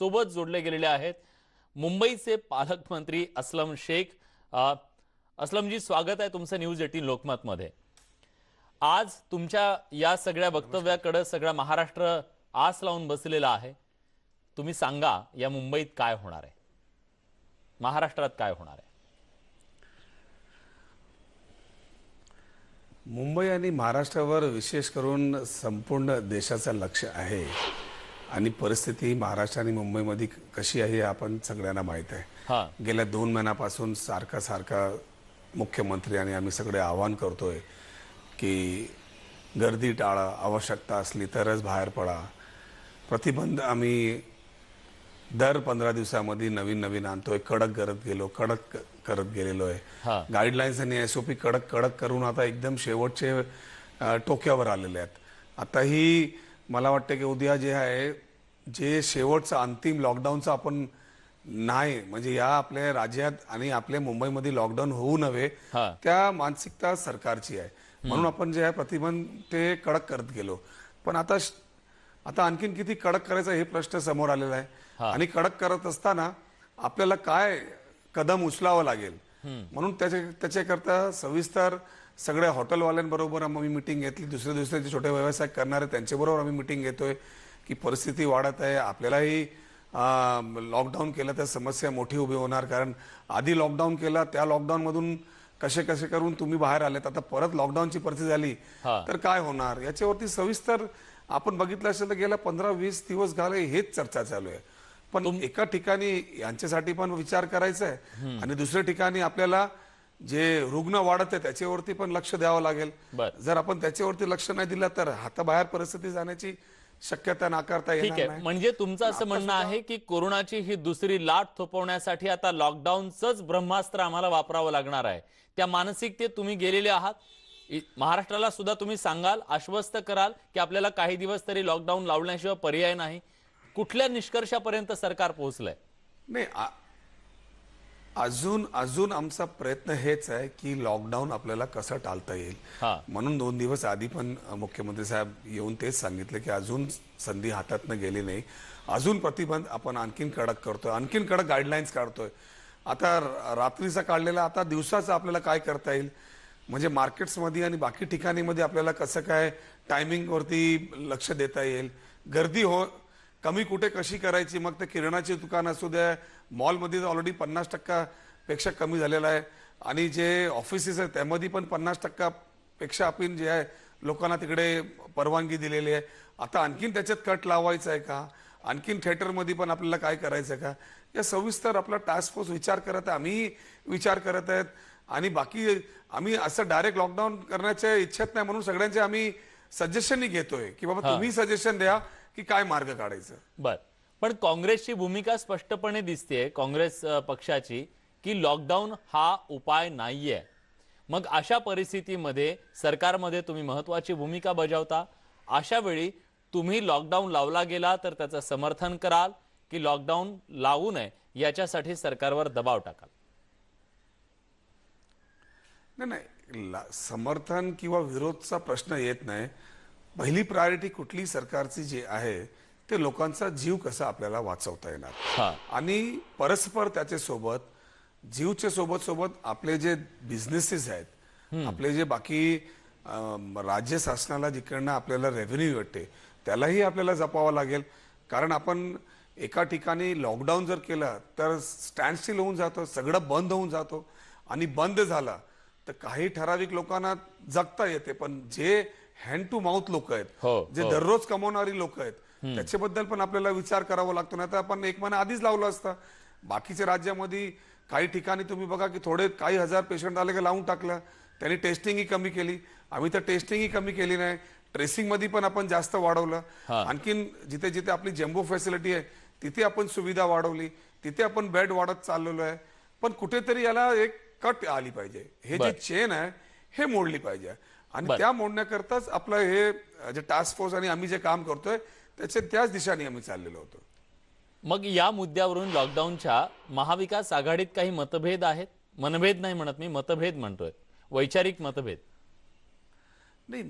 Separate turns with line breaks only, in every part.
सोबत जोडले गेलेले आहेत. मुंबईचे पालकमंत्री असलम शेख असलमजी स्वागत आहे तुमचं न्यूज एटीन लोकमतमध्ये. आज तुमच्या या सगळ्या वक्तव्याकडे सगळा महाराष्ट्र आस लावून बसलेला आहे. तुम्ही सांगा या मुंबईत काय होणार आहे? महाराष्ट्रात काय होणार आहे?
मुंबई आणि महाराष्ट्रावर विशेष करून संपूर्ण देशाचं लक्ष आहे. आणि परिस्थिती महाराष्ट्र आणि मुंबईमध्ये कशी आहे हे आपण सगळ्यांना माहीत आहे.
हा.
गेल्या दोन महिन्यापासून सारखा सारखा मुख्यमंत्री आणि आम्ही सगळे आवाहन करतोय की गर्दी टाळा आवश्यकता असली तरच बाहेर पडा. प्रतिबंध आम्ही दर पंधरा दिवसामध्ये नवीन नवीन आणतोय कडक करत गेलो कडक करत गेलेलो
हा.
आहे गाईडलाईन्स आणि एस ओ पी कडक कडक करून आता एकदम शेवटचे टोक्यावर आलेले आहेत. आताही मला वाटतं की उद्या जे आहे जे शेवटचं अंतिम लॉकडाऊनचं आपण नाही म्हणजे या आपल्या राज्यात आणि आपल्या मुंबईमध्ये लॉकडाऊन होऊ नये
हा.
त्या मानसिकता सरकारची आहे. म्हणून आपण जे आहे प्रतिबंध ते कडक करत गेलो. पण आता आता आणखीन किती कडक करायचा हे प्रश्न समोर आलेला आहे. आणि कडक करत असताना आपल्याला काय कदम उचलावं लागेल? म्हणून त्याच्या त्याच्याकरता सविस्तर सगळ्या हॉटेलवाल्यांबरोबर आम्ही मिटिंग घेतली. दुसरे दुसरे जे छोटे व्यवसाय करणारे त्यांच्याबरोबर आम्ही मिटिंग घेतोय. की परिस्थिती वाढत आहे. आपल्यालाही लॉकडाऊन केलं तर समस्या मोठी उभी होणार. कारण आधी लॉकडाऊन केला त्या लॉकडाऊनमधून कसे कसे करून तुम्ही बाहेर आलेत? आता परत लॉकडाऊनची परिस्थिती झाली. तर काय होणार? याच्यावरती सविस्तर आपण बघितलं असेल तर गेल्या पंधरा वीस दिवस झाले हेच चर्चा चालू आहे. पण एका ठिकाणी यांच्यासाठी पण विचार करायचा आहे. आणि दुसऱ्या ठिकाणी आपल्याला जे रुग्ण वाढत आहे त्याच्यावरती पण लक्ष द्यावं लागेल. जर आपण त्याच्यावरती लक्ष नाही दिलं तर हाताबाहेर परिस्थिती जाण्याची शक्यता नाकारता
ठीक
येणार
आहे. म्हणजे तुमचं असं म्हणणं आहे की कोरोनाची ही दुसरी लाट थोपवण्यासाठी आता लॉकडाऊनचंच ब्रह्मास्त्र आम्हाला वापरावं लागणार आहे. त्या मानसिकतेत तुम्ही गेलेले आहात. महाराष्ट्राला सुद्धा तुम्ही सांगाल आश्वस्त कराल की आपल्याला काही दिवस तरी लॉकडाऊन लावण्याशिवाय पर्याय नाही. कुठल्या निष्कर्षापर्यंत सरकार पोहोचलंय?
नाही अजून अजून आमचा प्रयत्न हेच आहे की लॉकडाऊन आपल्याला कसं टाळता येईल.
हा.
म्हणून दोन दिवस आधी पण मुख्यमंत्री साहेब येऊन तेच सांगितलं की अजून संधी हातातनं गेली नाही. अजून प्रतिबंध आपण आणखीन कडक करतोय आणखीन कडक गाईडलाईन्स काढतोय. आता रात्रीचा काढलेला आता दिवसाचा आपल्याला काय करता येईल? म्हणजे मार्केट्समध्ये आणि बाकी ठिकाणीमध्ये आपल्याला कसं काय टायमिंगवरती लक्ष देता येईल? गर्दी हो कमी कुठे कशी करायची? मग ते किराणाची दुकान असू द्या मॉलमध्ये ऑलरेडी पन्नास टक्कापेक्षा कमी झालेलं आहे. आणि जे ऑफिसेस आहेत त्यामध्ये पण पन्नास टक्कापेक्षा आपण जे आहे लोकांना तिकडे परवानगी दिलेली आहे. आता आणखीन त्याच्यात कट लावायचा आहे का? आणखीन थिएटरमध्ये पण आपल्याला काय करायचं आहे का? या सविस्तर आपला टास्क फोर्स विचार करत आहे आम्ही विचार करत आहेत. आणि बाकी आम्ही असं डायरेक्ट लॉकडाऊन करण्याच्या इच्छेत नाही म्हणून सगळ्यांचे आम्ही सजेशनही घेतोय की बाबा तुम्ही सजेशन द्या की काय मार्ग काढायचं.
बर. पण काँग्रेसची भूमिका स्पष्टपणे दिसते काँग्रेस पक्षाची की लॉकडाऊन हा उपाय नाहीये. मग अशा परिस्थितीमध्ये सरकारमध्ये तुम्ही महत्वाची भूमिका बजावता? अशा वेळी तुम्ही लॉकडाऊन लावला गेला तर त्याचं समर्थन कराल की लॉकडाऊन लावू नये याच्यासाठी सरकारवर दबाव टाकाल?
नाही नाही. समर्थन किंवा विरोधचा प्रश्न येत नाही. पहिली प्रायोरिटी कुठली सरकारची जी आहे ते लोकांचा जीव कसा आपल्याला वाचवता येणार?
हा.
आणि परस्पर त्याच्या सोबत जीवच्या सोबत सोबत आपले जे बिझनेसेस आहेत आपले जे बाकी राज्य शासनाला जिकडनं आपल्याला रेव्हेन्यू भेटते त्यालाही आपल्याला जपावं लागेल. कारण आपण एका ठिकाणी लॉकडाऊन जर केलं तर स्टँड स्टिल होऊन जातो सगळं बंद होऊन जातो. आणि बंद झाला तर काही ठराविक लोकांना जगता येते पण जे हँड टू माउथ लोक आहेत
हो,
जे
हो.
दररोज कमवणारी लोक आहेत त्याच्याबद्दल पण आपल्याला विचार करावा लागतो नाही तर आपण एक महिना आधीच लावलं असतं. बाकीच्या राज्यामध्ये काही ठिकाणी तुम्ही बघा की थोडे काही हजार पेशंट आले की लावून टाकलं त्यांनी टेस्टिंगही कमी केली. आम्ही तर टेस्टिंगही कमी केली नाही ट्रेसिंगमध्ये पण आपण जास्त वाढवलं. आणखीन जिथे जिथे आपली जम्बो फॅसिलिटी आहे तिथे आपण सुविधा वाढवली तिथे आपण बेड वाढत चाललेलो आहे. पण कुठेतरी याला एक कट आली पाहिजे. हे जे चेन आहे हे मोडली पाहिजे. आणि त्या मोडण्याकरताच आपलं हे जे टास्क फोर्स आणि आम्ही जे काम करतोय त्याच्या त्याच दिशाने आम्ही चाललेलो होतो.
मग या मुद्द्यावरून लॉकडाऊनच्या महाविकास आघाडीत काही मतभेद आहेत? मनभेद नाही म्हणत मी मतभेद म्हणतोय. वैचारिक मतभेद.
नाही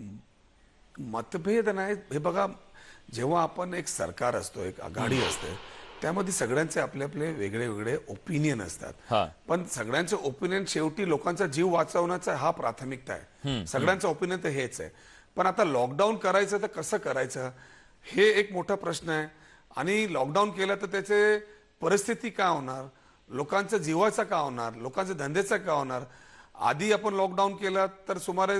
मतभेद नाही. हे बघा जेव्हा आपण एक सरकार असतो एक आघाडी असते त्यामध्ये सगळ्यांचे आपले आपले वेगळे वेगळे ओपिनियन असतात. पण सगळ्यांचे ओपिनियन शेवटी लोकांचा जीव वाचवण्याचा हा प्राथमिकता आहे. सगळ्यांचं ओपिनियन तर हेच आहे. पण आता लॉकडाऊन करायचं तर कसं करायचं? हे एक मोठा प्रश्न आहे. आणि लॉकडाऊन केलं तर त्याचे परिस्थिती काय होणार? लोकांच्या जीवाचा का होणार? लोकांच्या धंद्याचा का होणार? आधी आपण लॉकडाऊन केलं तर सुमारे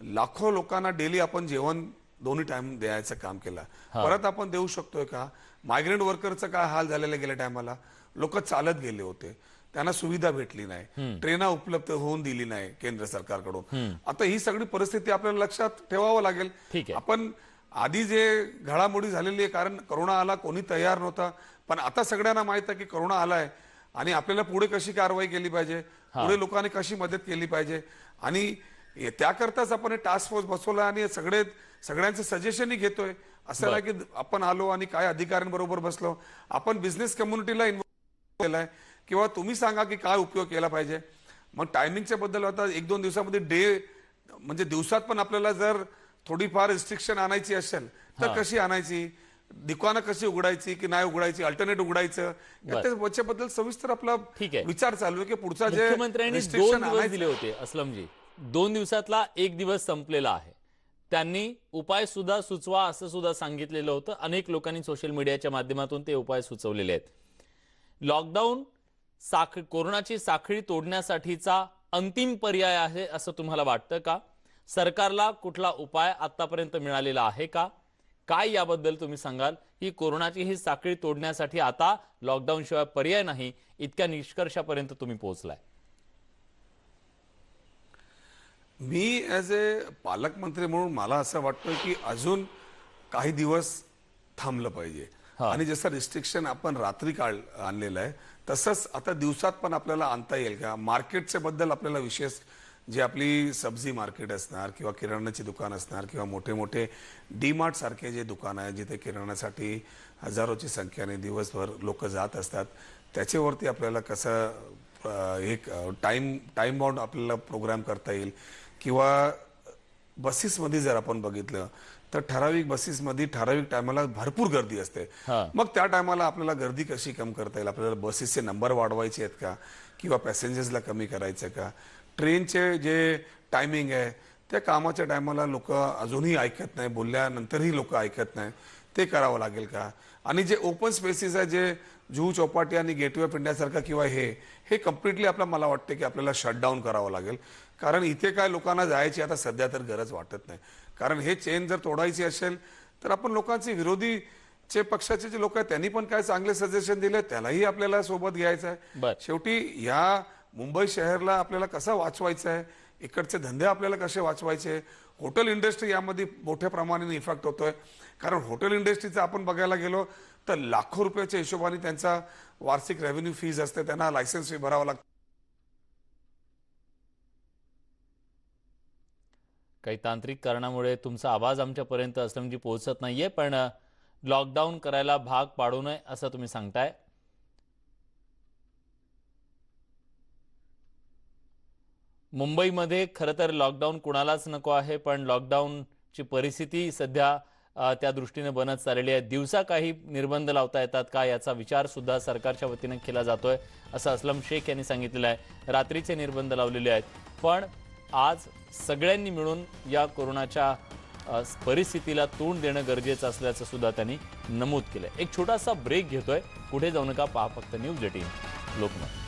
लाखो लोकांना डेली आपण जेवण दोन्ही टाइम द्यायचं काम केलं. परत आपण देऊ शकतोय का? मायग्रेंट वर्करचं काय हाल झालेलं गेल्या टायमाला लोक चालत गेले होते. त्यांना सुविधा भेटली नाही. ट्रेना उपलब्ध होऊन दिली नाही केंद्र सरकारकडून. आता ही सगळी परिस्थिती आपल्याला लक्षात ठेवावं लागेल. आपण आधी जे घडामोडी झालेली आहे कारण करोना आला कोणी तयार नव्हता. पण आता सगळ्यांना माहीत आहे की करोना आलाय आणि आपल्याला पुढे कशी कारवाई केली पाहिजे? पुढे लोकांनी कशी मदत केली पाहिजे? आणि त्याकरताच आपण हे टास्क फोर्स बसवला आणि सगळे सगळ्यांचे सजेशनही घेतोय. असं नाही की आपण आलो आणि काय अधिकाऱ्यांबरोबर बसलो. आपण बिझनेस कम्युनिटीला इन्व्हॉल्व केलाय. किंवा तुम्ही सांगा की काय उपयोग केला पाहिजे. मग टायमिंगच्या बद्दल आता एक दोन दिवसामध्ये डे म्हणजे दिवसात पण आपल्याला जर थोडीफार रिस्ट्रिक्शन आणायची असेल तर कशी आणायची? दुकानं कशी उघडायची की नाही उघडायची? अल्टरनेट उघडायचं? याच्याबद्दल सविस्तर आपला. विचार चालू आहे की पुढचा जे आणायचं-
दिले होते असलमजी. दोन दिवसातला एक दिवस संपलेला आहे. त्यांनी उपाय सुद्धा सुचवा असं सुद्धा सांगितलेलं होतं. अनेक लोकांनी सोशल मीडियाच्या माध्यमातून ते उपाय सुचवलेले आहेत. लॉकडाऊन साख कोरोनाची साखळी तोडण्यासाठीचा अंतिम पर्याय आहे असं तुम्हाला वाटतं का? सरकारला कुठला उपाय आतापर्यंत मिळालेला आहे का? काय याबद्दल तुम्ही सांगाल? की कोरोनाची ही साखळी तोडण्यासाठी आता लॉकडाऊन शिवाय पर्याय नाही इतक्या निष्कर्षापर्यंत तुम्ही पोहोचलाय.
मी ॲज ए पालकमंत्री म्हणून मला असं वाटतं की अजून काही दिवस थांबलं पाहिजे. आणि जसं रिस्ट्रिक्शन आपण रात्री काढ आणलेलं आहे तसंच आता दिवसात पण आपल्याला आणता येईल का? मार्केटच्या बद्दल आपल्याला विशेष जे आपली सब्जी मार्केट असणार किंवा किराणाची दुकान असणार किंवा मोठे मोठे डीमार्ट सारखे जे दुकान आहे जिथे किराणासाठी हजारोची संख्येने दिवसभर लोक जात असतात त्याच्यावरती आपल्याला कसं एक टाइम टाइम बाउंड आपल्याला प्रोग्राम करता येईल. किंवा बसेसमध्ये जर आपण बघितलं तर ठराविक बसेसमध्ये ठराविक टायमाला भरपूर गर्दी असते. मग त्या टायमाला आपल्याला गर्दी कशी कमी करता येईल? आपल्याला बसेसचे नंबर वाढवायचे आहेत का? किंवा पॅसेंजर्सला कमी करायचं का? ट्रेनचे जे टायमिंग आहे त्या कामाच्या टायमाला लोक अजूनही ऐकत नाही बोलल्यानंतरही लोक ऐकत नाही. ते करावं लागेल का? आणि जे ओपन स्पेसिस आहे जे जुहू चौपाटी आणि गेटवे ऑफ इंडियासारखं किंवा हे हे कम्प्लिटली आपलं मला वाटतं की आपल्याला शटडाऊन करावं लागेल. कारण इथे काय लोकांना जायची आता सध्या तर गरज वाटत नाही. कारण हे चेन जर तोडायची असेल तर आपण लोकांचे विरोधी चे पक्षाचे जे लोक आहेत त्यांनी पण काय चांगले सजेशन दिले त्यालाही आपल्याला सोबत घ्यायचं. आहे शेवटी या मुंबई शहरला आपल्याला कसं वाचवायचं आहे इकडचे धंदे आपल्याला कसे वाचवायचे? हॉटेल इंडस्ट्री यामध्ये मोठ्या प्रमाणाने इफेक्ट होतोय. कारण हॉटेल इंडस्ट्रीचं आपण बघायला गेलो तर लाखो रुपयाच्या हिशोबाने त्यांचा वार्षिक रेव्हेन्यू फीज असते त्यांना लायसन्स फी भरावं लागतो.
काही तांत्रिक कारणामुळे तुमचा आवाज आमच्यापर्यंत असलमजी पोहोचत नाहीये पण लॉकडाऊन करायला भाग पाडू नये असं तुम्ही सांगताय. मुंबईमध्ये खरं तर लॉकडाऊन कुणालाच नको आहे पण लॉकडाऊनची परिस्थिती सध्या त्या दृष्टीने बनत चाललेली आहे. दिवसा काही निर्बंध लावता येतात का याचा विचार सुद्धा सरकारच्या वतीनं केला जातोय असं असलम शेख यांनी सांगितलेलं आहे. रात्रीचे निर्बंध लावलेले आहेत. पण आज सगळ्यांनी मिळून या कोरोनाच्या परिस्थितीला तोंड देणं गरजेचं असल्याचं सुद्धा त्यांनी नमूद केलं एक छोटासा ब्रेक घेतोय. पुढे जाऊ नका पहा फक्त न्यूज एटीन लोकमत.